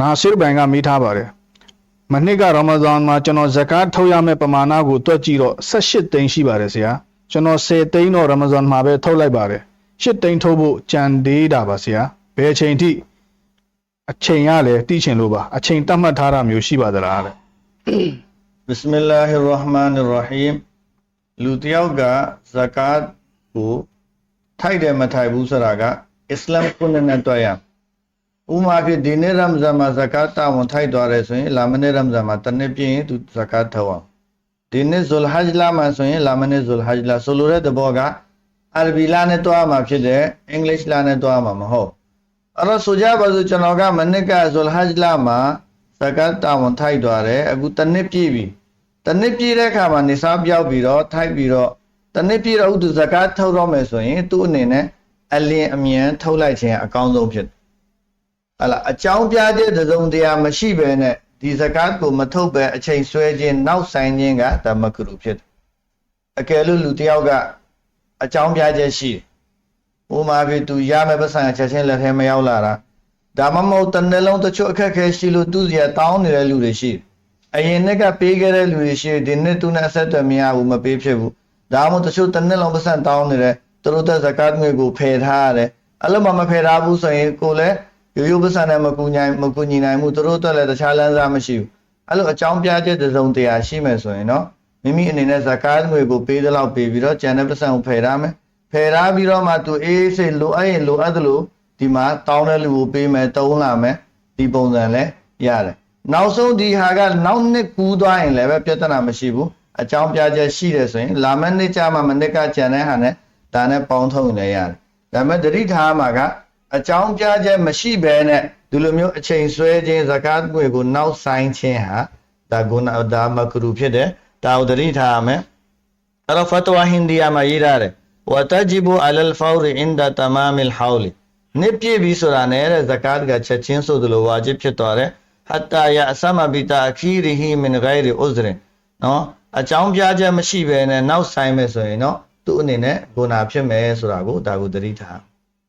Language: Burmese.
နာဆစ်ဘန်ကမိထားပါတယ်မနှစ်ကရမဇန်မှာကျွန်တော်ဇကာတ်ထုတ်ရမယ့်ပမာဏကိုတွက်ကြည့်တော့18သိန်းရှိပါတယ်ဆရာကျွန်တော်10သိန်းတော့ရမဇန်မှာပဲထုတ်လိုက်ပါတယ်8သိန်းထုတ်ဖို့ကြံသေးတာပါဆရာဘယ်အချိန်ထိအချိန်ရလဲတိချင်လို့ပါအချိန်တတ်မှတ်ထားတာမျိုးရှိပါသလားတဲ့ဘစ္စမီလာဟီရ်ရဟ်မာနီရ်ရဟီမ်လူတစ်ယောက်ကဇကာတ်ကိုထိုက်တယ်မထိုက်ဘူးဆိုတာကအစ္စလာမ်ကုနဲ့နဲ့တွက်ရ ဥမာဖြစ်ဒီနေ့ရမ်ဇန်မှာဇကာတ်တာဝန်ထိုက်သွားတယ်ဆိုရင်လာမနေ့ရမ်ဇန်မှာတစ်နှစ်ပြည့်ရင်သူဇကာတ်ထုတ်အောင်ဒီနေ့ဇူလ်ဟဂျ်လာမှာဆိုရင်လာမနေ့ဇူလ်ဟဂျ်လာဆိုလိုတဲ့သဘောကအာရဘီလာနဲ့တွက်ရမှာဖြစ်တယ်အင်္ဂလိပ်လာနဲ့တွက်ရမှာမဟုတ်အဲ့တော့ဆိုကြပါစို့ကျွန်တော်ကမနစ်ကဇူလ်ဟဂျ်လာမှာဇကာတ်တာဝန်ထိုက်သွားတယ်အခုတစ်နှစ်ပြည့်ပြီတနစ်ပြည့်တဲ့အခါမှာနေစားပြောက်ပြီးတော့ထိုက်ပြီးတော့တနစ်ပြည့်တော့ဥဒုဇကာထုတ်တော့မယ်ဆိုရင်သူ့အနေနဲ့အလင်းအမြန်ထုတ်လိုက်ခြင်းအကောင်းဆုံးဖြစ်တယ် ဟလာအကြောင်းပြတဲ့သစုံတရားမရှိဘဲနဲ့ဒီဇကာကိုမထုတ်ပဲအချိန်ဆွဲခြင်းနောက်ဆိုင်ခြင်းကဓမ္မကရုဖြစ်တယ်အကယ်လို့လူတစ်ယောက်ကအကြောင်းပြချက်ရှိတယ်ဥပမာပြီးသူရမယ်ပတ်စံချက်ချင်းလက်ထဲမရောက်လာတာဒါမှမဟုတ်တစ်နေ့လုံးတချို့အခက်အခဲရှိလို့သူစီကတောင်းနေတဲ့လူတွေရှိတယ်အရင်နှစ်ကပေးခဲ့တဲ့လူတွေရှိတယ်ဒီနှစ်သူနဲ့အဆက်အသွယ်မရဘူးမပေးဖြစ်ဘူးဒါမှမဟုတ်တချို့တစ်နှစ်လုံးပတ်စံတောင်းနေတယ်သူတို့တဲ့ဇကာတ်ငွေကိုဖယ်ထားရတယ်အဲ့လိုမှမဖယ်ထားဘူးဆိုရင်ကိုလည်း ရိုးရိုးပတ်စံနဲ့မကူညီမကူညီနိုင်ဘူးသူတို့အတွက်လည်းတခြားလမ်းစားမရှိဘူးအဲ့လိုအကြောင်းပြချက်တစ်စုံတရာရှိမယ်ဆိုရင်တော့မိမိအနေနဲ့ဇကာတ်ငွေကိုပေးသလောက်ပေးပြီးတော့ကျန်တဲ့ပတ်စံကိုဖယ်ထားမယ်ဖယ်ထားပြီးတော့မှသူအေးစိတ်လိုအပ်ရင်လိုအပ်သလိုဒီမှာတောင်းတဲ့လူကိုပေးမယ်တုံးလာမယ်ဒီပုံစံလဲရတယ်နောက်ဆုံးဒီဟာကနောက်နှစ်ကူးသွားရင်လည်းပဲပြဿနာမရှိဘူးအကြောင်းပြချက်ရှိတယ်ဆိုရင်လာမယ့်နှစ်ကျမှမနှစ်ကကြံတဲ့ဟာနဲ့ဒါနဲ့ပေါင်းထုံရင်လည်းရတယ်ဒါပေမဲ့တတိထားမှာက အကြောင်းပြချက်မရှိဘဲနဲ့ဒီလိုမျိုးအချိန်ဆွဲခြင်းဇကာတ်ငွေကိုနောက်ဆိုင်ခြင်းဟာဒါကုနာဒါမကရူဖြစ်တယ်ဒါကိုတတိထားရမယ်အဲ့တော့ဖတ်ဝါဟင်ဒီယာမှာရေးထားတယ်ဝတဂျီဘူအလလ်ဖောရီအင်ဒါတမာမီလ်ဟောလီနှစ်ပြည့်ပြီဆိုတာနဲ့တဲ့ဇကာတ်ကချက်ချင်းဆိုသလိုဝါဂျစ်ဖြစ်သွားတယ်ဟတ္တယအသမဘိတာအခီရီဟီမင်ဂိုင်ရီဥဇရင်နော်အကြောင်းပြချက်မရှိဘဲနဲ့နောက်ဆိုင်မယ်ဆိုရင်တော့သူ့အနေနဲ့ဂုဏဖြစ်မယ်ဆိုတာကိုဒါကိုသတိထား